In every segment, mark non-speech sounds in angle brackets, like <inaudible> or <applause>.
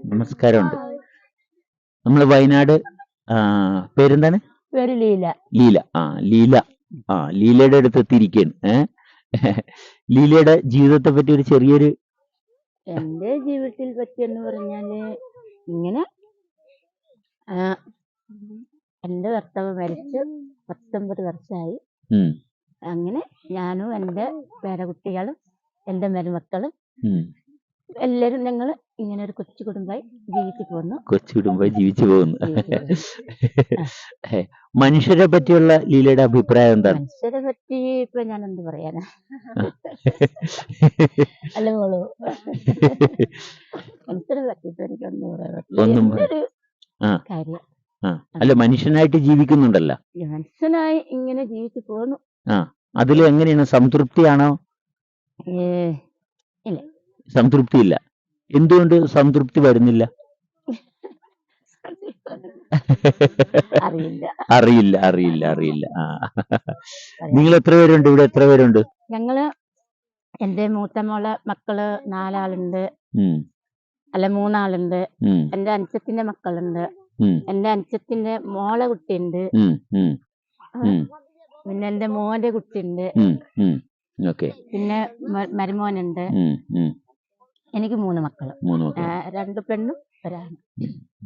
നമസ്കാരമുണ്ട്. നമ്മൾ വയനാട് ആ, പേരെന്താണ്? പേര് ലീല. ലീല. ആ ലീല. ആ ലീലയുടെ അടുത്ത് എത്തിയിരിക്കുകയാണ് ഏഹ് ലീലയുടെ ജീവിതത്തെ പറ്റി ഒരു ചെറിയൊരു എന്റെ ജീവിതത്തിൽ പറ്റിയെന്ന് പറഞ്ഞാൽ ഇങ്ങനെ ആ, എന്റെ ഭർത്താവ് മരിച്ച് പത്തൊമ്പത് വർഷമായി അങ്ങനെ ഞാനും എന്റെ പേരക്കുട്ടികളും എന്റെ മരുമക്കളും എല്ലാരും ഞങ്ങൾ ഇങ്ങനെ ഒരു കൊച്ചു കുടുംബമായി ജീവിച്ചു പോന്നു. കൊച്ചു കുടുംബമായി ജീവിച്ചു പോകുന്നു <laughs> മനുഷ്യരെ പറ്റിയുള്ള ലീലയുടെ അഭിപ്രായം എന്താണ്? മനുഷ്യരെ പറ്റി ഇപ്പൊ ഞാൻ എന്ത് പറയാനാ? <laughs> അല്ല മോളു. മനുഷ്യരെ പറ്റി പറയാൻ പറ്റില്ല. ഒന്നും ആ. കാര്യം. അല്ല മനുഷ്യനായിട്ട് ജീവിക്കുന്നുണ്ടല്ലോ. മനുഷ്യനായി ഇങ്ങനെ ജീവിച്ചു പോന്നു അതിൽ എങ്ങനെയാണ്? സംതൃപ്തിയാണോ? ഇല്ല. സംതൃപ്തി ഇല്ല എന്തുകൊണ്ട് സംതൃപ്തി വരുന്നില്ല? അറിയില്ല. അറിയില്ല അറിയില്ല അറിയില്ല. ആ. നിങ്ങൾ എത്ര പേരുണ്ട്? ഇവിടെ എത്ര പേരുണ്ട്? ഞങ്ങൾ എന്റെ മൂത്ത മോളെ മക്കൾ നാലാളുണ്ട്. ഉം, അല്ല മൂന്നാളുണ്ട്. ഉം, എന്റെ അനുജത്തിന്റെ മക്കളുണ്ട്. ഉം, എന്റെ അനുജത്തിന്റെ മോളെ കുട്ടിയുണ്ട്. ഉം, ഉം, ഉം, പിന്നെ എന്റെ മോന്റെ കുട്ടിയുണ്ട്. ഓക്കെ. പിന്നെ മരുമോനുണ്ട്. എനിക്ക് മൂന്ന് മക്കൾ രണ്ട് പെണ്ണും ഒരാണ്.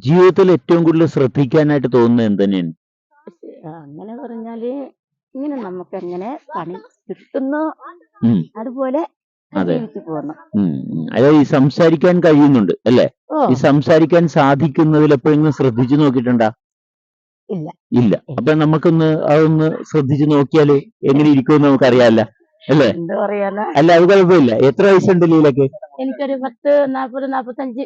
ജീവിതത്തിൽ ഏറ്റവും കൂടുതൽ ശ്രദ്ധിക്കാനായിട്ട് തോന്നുന്നത് എന്തന്നെയാണ്? അങ്ങനെ പറഞ്ഞാൽ ഇങ്ങനെ നമുക്ക് എങ്ങനെ പണി കിട്ടുന്നു അതുപോലെ അതെ. ഈ സംസാരിക്കാൻ കഴിയുന്നുണ്ട് അല്ലേ? ഈ സംസാരിക്കാൻ സാധിക്കുന്നതിൽ എപ്പോഴെങ്കിലും ശ്രദ്ധിച്ചു നോക്കിയിട്ടുണ്ടാ? ഇല്ല. ഇല്ല. അപ്പൊ നമുക്കൊന്ന് അതൊന്ന് ശ്രദ്ധിച്ചു നോക്കിയാൽ എങ്ങനെ ഇരിക്കുമെന്ന് നമുക്ക് അറിയാമല്ല അല്ലേ? എന്താ അല്ല അത് കുഴപ്പമില്ല. എത്ര വയസ്സുണ്ട് ലീലക്ക്? എനിക്കൊരു പത്ത് നാപ്പത് നാപ്പത്തഞ്ച്.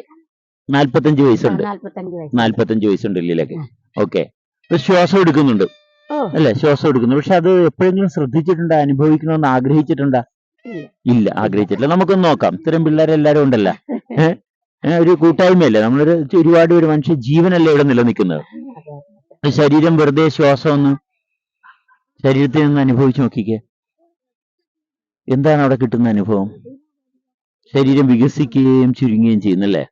നാല്പത്തഞ്ച് വയസ്സുണ്ട്. നാല്പത്തഞ്ച് വയസ്സ്. നാല്പത്തഞ്ച് വയസ്സുണ്ട് ലീലക്ക്. ഓക്കെ. ശ്വാസം എടുക്കുന്നുണ്ട്. അല്ലെ? ശ്വാസം എടുക്കുന്നു പക്ഷെ അത് എപ്പോഴെങ്കിലും ശ്രദ്ധിച്ചിട്ടുണ്ടോ? അനുഭവിക്കണമെന്ന് ആഗ്രഹിച്ചിട്ടുണ്ടോ? ഇല്ല. ആഗ്രഹിച്ചിട്ടില്ല. നമുക്കൊന്ന് നോക്കാം. ഇത്തരം പിള്ളേരെല്ലാരും ഉണ്ടല്ലോ. <laughs> ഒരു കൂട്ടായ്മയല്ലേ? നമ്മളൊരു ഒരുപാട് ഒരു മനുഷ്യ ജീവനല്ലേ ഇവിടെ നിലനിൽക്കുന്നത്. ശരീരം വെറുതെ ശ്വാസം ഒന്ന് ശരീരത്തിൽ നിന്ന് അനുഭവിച്ചു നോക്കിക്കേ. എന്താണ് അവിടെ കിട്ടുന്ന അനുഭവം? ശരീരം വികസിക്കുകയും ചുരുങ്ങുകയും ചെയ്യുന്നല്ലേ?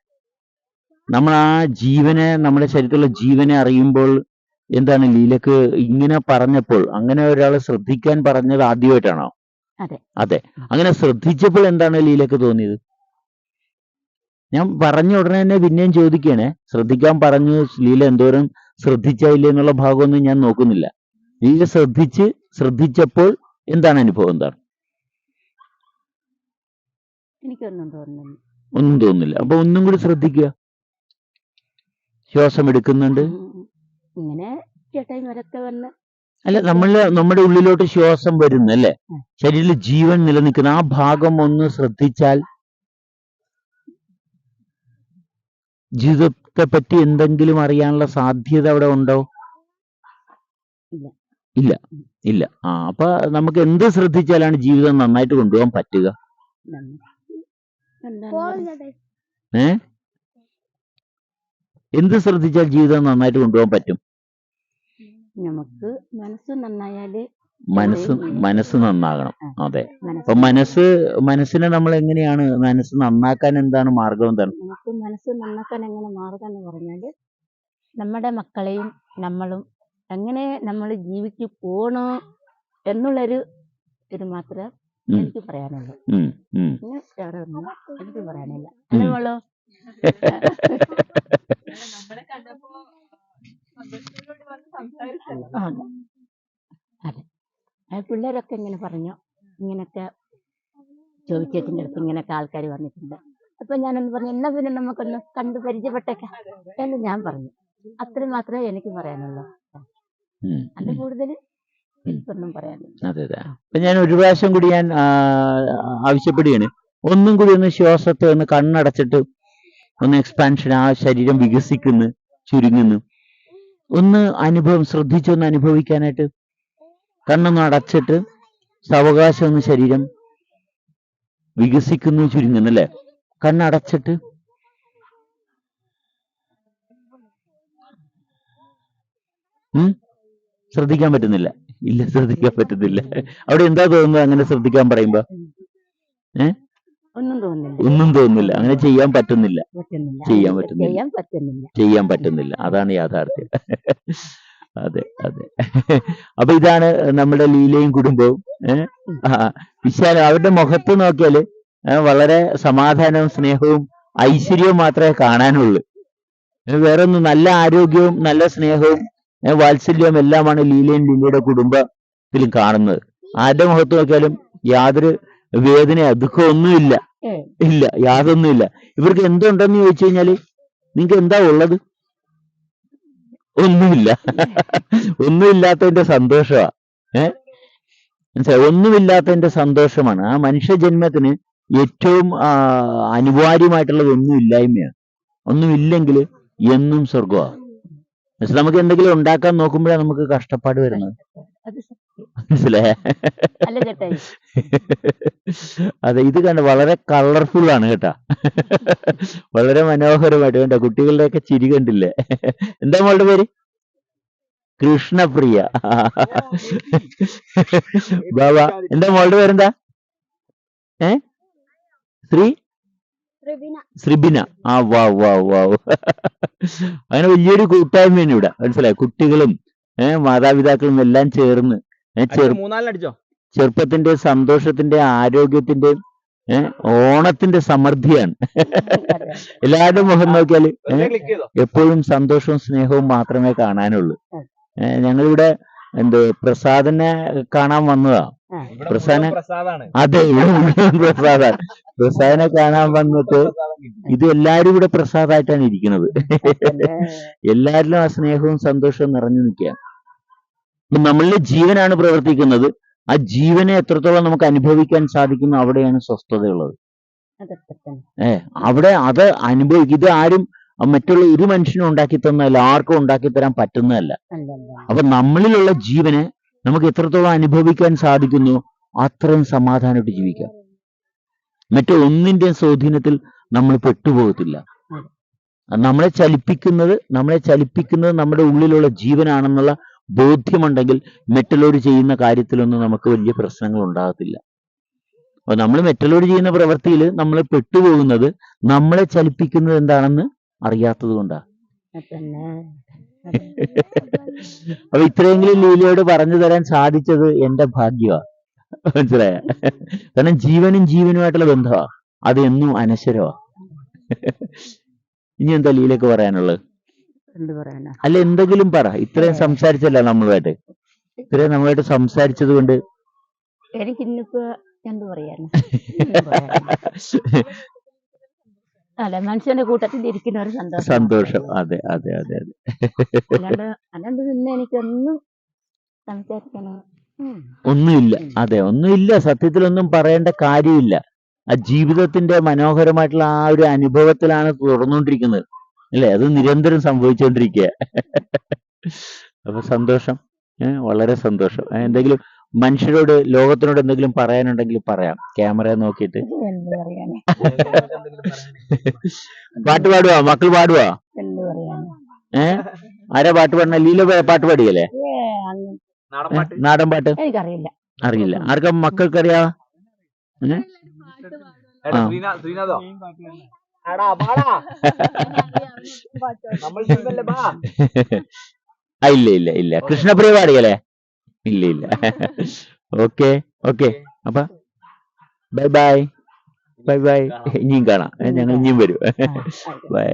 നമ്മൾ ആ ജീവനെ നമ്മുടെ ശരീരത്തിലുള്ള ജീവനെ അറിയുമ്പോൾ എന്താണ് ലീലക്ക് ഇങ്ങനെ പറഞ്ഞപ്പോൾ അങ്ങനെ ഒരാളെ ശ്രദ്ധിക്കാൻ പറഞ്ഞത് ആദ്യമായിട്ടാണോ? അതെ. അതെ. അങ്ങനെ ശ്രദ്ധിച്ചപ്പോൾ എന്താണ് ലീലക്ക് തോന്നിയത്? ഞാൻ പറഞ്ഞ ഉടനെ തന്നെ പിന്നെയും ചോദിക്കുകയാണേ. ശ്രദ്ധിക്കാൻ പറഞ്ഞു ലീല എന്തോരം ശ്രദ്ധിച്ചായില്ല എന്നുള്ള ഭാഗമൊന്നും ഞാൻ നോക്കുന്നില്ല. ലീല ശ്രദ്ധിച്ച് ശ്രദ്ധിച്ചപ്പോൾ എന്താണ് അനുഭവം എന്താണ്? എനിക്കൊന്നും തോന്നുന്നില്ല. ഒന്നും തോന്നുന്നില്ല. അപ്പൊ ഒന്നും കൂടി ശ്രദ്ധിക്കുക. ശ്വാസം എടുക്കുന്നുണ്ട്. ഇങ്ങനെ അല്ല നമ്മൾ നമ്മുടെ ഉള്ളിലോട്ട് ശ്വാസം വരുന്നു അല്ലേ. ശരീരത്തിൽ ജീവൻ നിലനിൽക്കുന്ന. ആ ഭാഗം ഒന്ന് ശ്രദ്ധിച്ചാൽ ജീവിതത്തെ പറ്റി എന്തെങ്കിലും അറിയാനുള്ള സാധ്യത അവിടെ ഉണ്ടോ? ഇല്ല. ഇല്ല. ആ അപ്പൊ നമുക്ക് എന്ത് ശ്രദ്ധിച്ചാലാണ് ജീവിതം നന്നായിട്ട് കൊണ്ടുപോകാൻ പറ്റുക? ഏ? എന്ത് ശ്രദ്ധിച്ചാൽ ജീവിതം നന്നായിട്ട് കൊണ്ടുപോകാൻ പറ്റും? നമുക്ക് മനസ്സ് നന്നായാൽ മനസ്സ് മനസ്സ് നന്നാകണം. അതെ. മനസ്സ് അപ്പൊ മനസ്സ് മനസ്സിനെ നമ്മൾ എങ്ങനെയാണ് മനസ്സ് നന്നാക്കാൻ എന്താണ് മാർഗം എന്താണ്? നമുക്ക് മനസ്സ് നന്നാക്കാൻ എങ്ങനെ മാർഗം എന്ന് പറഞ്ഞാൽ നമ്മുടെ മക്കളെയും നമ്മളും എങ്ങനെ നമ്മൾ ജീവിച്ച് പോണോ എന്നുള്ളൊരു ഇത് മാത്രമേ. എനിക്ക് പറയാനുള്ളൂ. എനിക്ക് പറയാനില്ല. അല്ലേ ഉം. മോളോ ആ, അതെ. പിള്ളേരൊക്കെ ഇങ്ങനെ പറഞ്ഞു. ഇങ്ങനൊക്കെ ചോദിച്ചേച്ചിന്റെ അടുത്ത് ഇങ്ങനൊക്കെ ആൾക്കാർ വന്നിട്ടുണ്ട്. അപ്പൊ ഞാനൊന്ന് പറഞ്ഞു എന്നാ പിന്നെ നമുക്കൊന്ന് കണ്ടു പരിചയപ്പെട്ടേക്കാം. എന്ന് ഞാൻ പറഞ്ഞു. അത്രയും മാത്രമേ എനിക്ക് പറയാനുള്ളൂ. അത്. കൂടുതൽ എനിക്കൊന്നും പറയാനില്ല. അതെ അതെ. അപ്പൊ ഞാൻ ഒരു പ്രാവശ്യം കൂടി ഞാൻ ആവശ്യപ്പെടുകയാണ്. ഒന്നും കൂടി ഒന്ന് ശ്വാസത്തെ ഒന്ന് കണ്ണടച്ചിട്ട് ഒന്ന് എക്സ്പാൻഷൻ ആ ശരീരം വികസിക്കുന്നു ചുരുങ്ങുന്നു. ഒന്ന് അനുഭവം ശ്രദ്ധിച്ചൊന്ന് അനുഭവിക്കാനായിട്ട് കണ്ണൊന്ന് അടച്ചിട്ട് സാവകാശം ഒന്ന് ശരീരം വികസിക്കുന്നു ചുരുങ്ങുന്നല്ലേ? കണ്ണടച്ചിട്ട് ഉം? ശ്രദ്ധിക്കാൻ പറ്റുന്നില്ല. ഇല്ല ശ്രദ്ധിക്കാൻ പറ്റുന്നില്ല. അവിടെ എന്താ തോന്നുന്നത് അങ്ങനെ ശ്രദ്ധിക്കാൻ പറയുമ്പോ? ഒന്നും തോന്നുന്നില്ല. ഒന്നും തോന്നുന്നില്ല. അങ്ങനെ ചെയ്യാൻ പറ്റുന്നില്ല. ചെയ്യാൻ പറ്റുന്നില്ല. ചെയ്യാൻ പറ്റുന്നില്ല. അതാണ് യാഥാർത്ഥ്യം. അതെ അതെ. <laughs> അപ്പൊ ഇതാണ് നമ്മുടെ ലീലയും കുടുംബവും. വിശാല അവരുടെ മുഖത്ത് നോക്കിയാൽ വളരെ സമാധാനവും സ്നേഹവും ഐശ്വര്യവും മാത്രമേ കാണാനുള്ളൂ. വേറെ ഒന്നും നല്ല ആരോഗ്യവും നല്ല സ്നേഹവും വാത്സല്യവും എല്ലാമാണ് ലീലയും ലീലയുടെ കുടുംബത്തിലും കാണുന്നത്. ആരുടെ മുഖത്ത് നോക്കിയാലും യാതൊരു വേദന ദുഃഖമൊന്നുമില്ല ഇല്ല യാതൊന്നുമില്ല. ഇവർക്ക് എന്തുണ്ടെന്ന് ചോദിച്ചു കഴിഞ്ഞാൽ നിങ്ങൾക്ക് എന്താ ഉള്ളത്? ഒന്നുമില്ല. ഒന്നുമില്ലാത്തതിന്റെ സന്തോഷമാ ഏ? മനസ്സിലായി? ഒന്നുമില്ലാത്തതിന്റെ സന്തോഷമാണ്. ആ മനുഷ്യ ജന്മത്തിന് ഏറ്റവും അനിവാര്യമായിട്ടുള്ളത് ഒന്നുമില്ലായ്മയാണ് ഒന്നുമില്ലെങ്കിൽ എന്നും സ്വർഗമാണ് മനസ്സിലായോ? നമുക്ക് എന്തെങ്കിലും ഉണ്ടാക്കാൻ നോക്കുമ്പോഴാണ് നമുക്ക് കഷ്ടപ്പാട് വരുന്നത്. മനസ്സിലായ? അതെ ഇത് കണ്ട വളരെ കളർഫുൾ ആണ് കേട്ടാ. വളരെ മനോഹരമായിട്ട് കണ്ട കുട്ടികളുടെയൊക്കെ ചിരി കണ്ടില്ലേ? എന്താ മോളുടെ പേര്? കൃഷ്ണപ്രിയ. ബാബ എന്താ മോളുടെ പേരെന്താ? ഏ? ശ്രീ? ശ്രിബിന. ആ വാ വാ വാ അങ്ങനെ വലിയൊരു കൂട്ടായ്മയാണ് ഇവിടെ മനസ്സിലായി? കുട്ടികളും ഏഹ് മാതാപിതാക്കളും എല്ലാം ചേർന്ന് മൂന്നാലിനടിച്ചോ ചെറുപ്പത്തിന്റെ സന്തോഷത്തിന്റെ ആരോഗ്യത്തിന്റെ ഓണത്തിന്റെ സമൃദ്ധിയാണ്. എല്ലാവരുടെ മുഖം ചെയ്തോ? എപ്പോഴും സന്തോഷവും സ്നേഹവും മാത്രമേ കാണാനുള്ളൂ. ഞങ്ങളിവിടെ എന്ത് പ്രസാദിനെ കാണാൻ വന്നതാ. പ്രസാദ പ്രസാദന- പ്രസാദാണ്. അതെ ഇവിടെ മുഴുവൻ പ്രസാദ പ്രസാദിനെ കാണാൻ വന്നിട്ട് ഇത് എല്ലാരും ഇവിടെ പ്രസാദായിട്ടാണ് ഇരിക്കുന്നത്. എല്ലാരിലും ആ സ്നേഹവും സന്തോഷവും നിറഞ്ഞു നിൽക്കുക അപ്പൊ നമ്മളിലെ ജീവനാണ് പ്രവർത്തിക്കുന്നത്. ആ ജീവനെ എത്രത്തോളം നമുക്ക് അനുഭവിക്കാൻ സാധിക്കുന്നു അവിടെയാണ് സ്വസ്ഥതയുള്ളത്. അതൊക്കെ തന്നെ ഏ അവിടെ അത് അനുഭവിക്കും. ഇത് ആരും മറ്റുള്ള ഒരു മനുഷ്യനും ഉണ്ടാക്കി തന്നല്ല ആർക്കും ഉണ്ടാക്കി തരാൻ പറ്റുന്നതല്ല. അപ്പൊ നമ്മളിലുള്ള ജീവനെ നമുക്ക് എത്രത്തോളം അനുഭവിക്കാൻ സാധിക്കുന്നു അത്രയും സമാധാനമായിട്ട് ജീവിക്കാം. മറ്റൊന്നിന്റെയും സ്വാധീനത്തിൽ നമ്മൾ പെട്ടുപോകത്തില്ല. നമ്മളെ ചലിപ്പിക്കുന്നത് നമ്മളെ ചലിപ്പിക്കുന്നത് നമ്മുടെ ഉള്ളിലുള്ള ജീവനാണെന്നുള്ള ബോധ്യമുണ്ടെങ്കിൽ മെറ്റലോട് ചെയ്യുന്ന കാര്യത്തിലൊന്നും നമുക്ക് വലിയ പ്രശ്നങ്ങൾ ഉണ്ടാകത്തില്ല. അപ്പൊ നമ്മൾ മെറ്റലോട് ചെയ്യുന്ന പ്രവൃത്തിയിൽ നമ്മൾ പെട്ടുപോകുന്നത് നമ്മളെ ചലിപ്പിക്കുന്നത് എന്താണെന്ന് അറിയാത്തത് കൊണ്ടാണ് അപ്പൊ ഇത്രയെങ്കിലും ലീലയോട് പറഞ്ഞു തരാൻ സാധിച്ചത് എന്റെ ഭാഗ്യമാണ് മനസ്സിലായ? കാരണം ജീവനും ജീവനുമായിട്ടുള്ള ബന്ധമാണ് അത് എന്നും അനശ്വരമാണ് ഇനി എന്താ ലീലക്ക് പറയാനുള്ളത്? അല്ല എന്തെങ്കിലും പറ. ഇത്രയും സംസാരിച്ചല്ല നമ്മളുമായിട്ട്? ഇത്രയും നമ്മളുമായിട്ട് സംസാരിച്ചത് കൊണ്ട് എനിക്ക് ഇന്നിപ്പോ എന്ത് <laughs> പറയാനാ? അല്ല മനുഷ്യന്റെ കൂട്ടത്തിൽ ഇരിക്കുന്ന ഒരു സന്തോഷം. സന്തോഷം. അതെ അതെ അതെ അതെ. അല്ലാണ്ട് അല്ലാണ്ട് പിന്നെ എനിക്കൊന്നും സംസാരിക്കണോ. ഒന്നുമില്ല. അതെ ഒന്നുമില്ല. സത്യത്തിലൊന്നും പറയേണ്ട കാര്യമില്ല. ആ ജീവിതത്തിന്റെ മനോഹരമായിട്ടുള്ള ആ ഒരു അനുഭവത്തിലാണ് തുടർന്നുകൊണ്ടിരിക്കുന്നത്. അല്ലേ അത് നിരന്തരം സംഭവിച്ചുകൊണ്ടിരിക്കുക അപ്പൊ സന്തോഷം. വളരെ സന്തോഷം. എന്തെങ്കിലും മനുഷ്യരോട് ലോകത്തിനോട് എന്തെങ്കിലും പറയാനുണ്ടെങ്കിൽ പറയാം. ക്യാമറ നോക്കിയിട്ട്. പാട്ട് പാടുവാ? മക്കൾ പാടുവാ? ഏ ആരാ പാട്ട് പാടണ ലീല പാട്ട് പാടിയല്ലേ? നാടൻ പാട്ട്? നാടൻ പാട്ട്? എനിക്കറിയില്ല. അറിയില്ല. ആർക്കാ മക്കൾക്ക് അറിയാ ഏ? ശ്രീനാഥോ? ഇല്ല ഇല്ല ഇല്ല. കൃഷ്ണപ്രിയ പാടിയല്ലേ ഇല്ല ഇല്ല. Okay okay. അപ്പൊ ബൈ ബൈ. Bye bye. ഇനിയും കാണാം. ഞങ്ങൾ ഇനിയും വരും. ബൈ.